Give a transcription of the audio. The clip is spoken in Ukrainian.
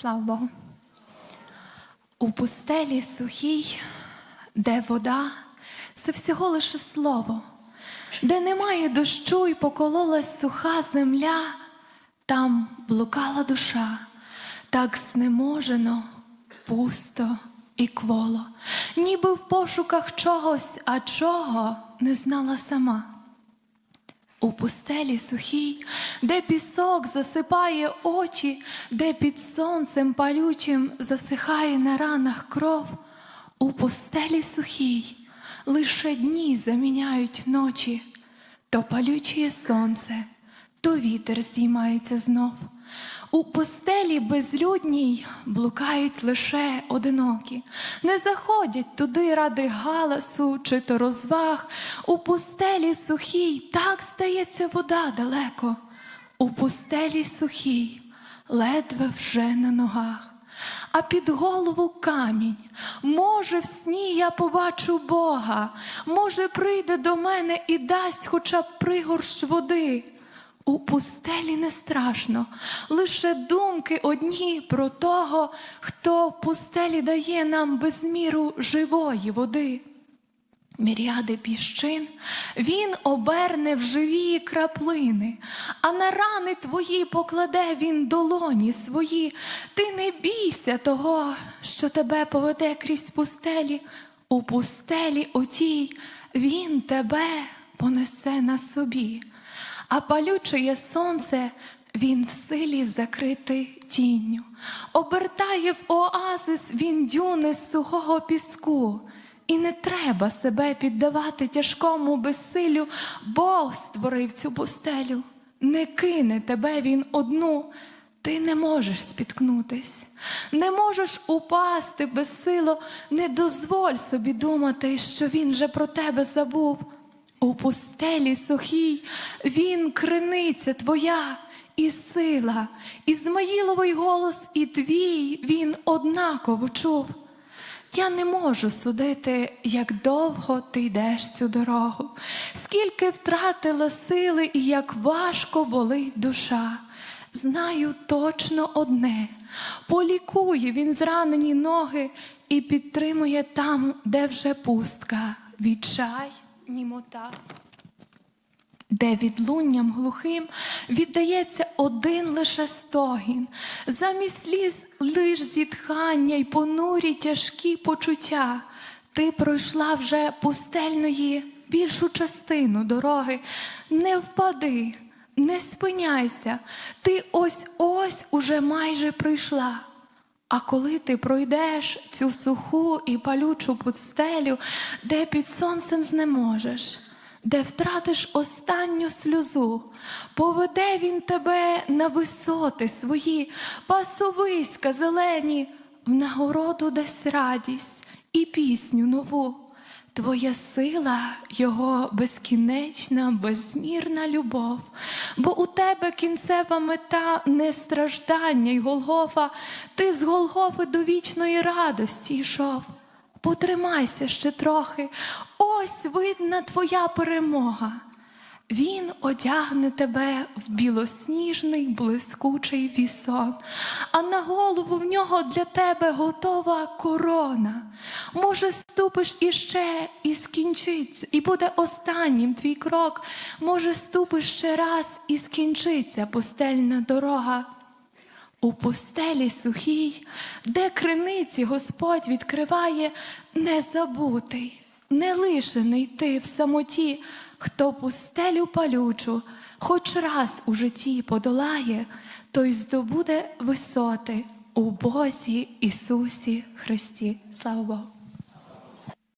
Слава Богу. У пустелі сухій, де вода, це всього лише слово, де немає дощу і покололась суха земля, там блукала душа, так знеможено, пусто і кволо, ніби в пошуках чогось, а чого не знала сама. У пустелі сухій, де пісок засипає очі, де під сонцем палючим засихає на ранах кров, у пустелі сухій лише дні заміняють ночі, то палючіє сонце, то вітер здіймається знов. У постелі безлюдній блукають лише одинокі, не заходять туди ради галасу чи то розваг. У пустелі сухій так стається вода далеко. У пустелі сухій ледве вже на ногах, а під голову камінь. Може, в сні я побачу Бога, може, прийде до мене і дасть хоча б пригорщ води. У пустелі не страшно, лише думки одні про того, хто в пустелі дає нам безміру живої води. Міряди піщин він оберне в живі краплини, а на рани твої покладе він долоні свої. Ти не бійся того, що тебе поведе крізь пустелі. У пустелі отій він тебе понесе на собі а палючеє сонце він в силі закрити тінню, обертає в оазис він дюни з сухого піску. І не треба себе піддавати тяжкому безсилю, Бог створив цю пустелю, не кине тебе він одну, ти не можеш спіткнутись, не можеш упасти безсило, не дозволь собі думати, що він же про тебе забув. У пустелі сухій він криниця твоя і сила, Ізмаїловий голос і твій він однаково чув. Я не можу судити, як довго ти йдеш цю дорогу, скільки втратила сили і як важко болить душа. Знаю точно одне: полікує він зранені ноги і підтримує там, де вже пустка, відчай німота, де відлунням глухим віддається один лише стогін, замість сліз лиш зітхання й понурі тяжкі почуття. Ти пройшла вже пустельної більшу частину дороги. Не впади, не спиняйся, ти ось ось уже майже прийшла. А коли ти пройдеш цю суху і палючу пустелю, де під сонцем знеможеш, де втратиш останню сльозу, поведе він тебе на висоти свої, пасовиська зелені, в нагороду дасть радість і пісню нову. Твоя сила, Його безкінечна, безмірна любов, бо у тебе кінцева мета не страждання й Голгофа, ти з Голгофи до вічної радості йшов. Потримайся ще трохи, ось видна твоя перемога. Він одягне тебе в білосніжний блискучий вісон, а на голову в нього для тебе готова корона. Може, ступиш іще і скінчиться, і буде останнім твій крок. Може, ступиш ще раз і скінчиться пустельна дорога. У пустелі сухій, де криниці Господь відкриває, незабутий, не лишений ти в самоті. Хто пустелю палючу, хоч раз у житті подолає, той здобуде висоти у Бозі Ісусі Христі. Слава Богу!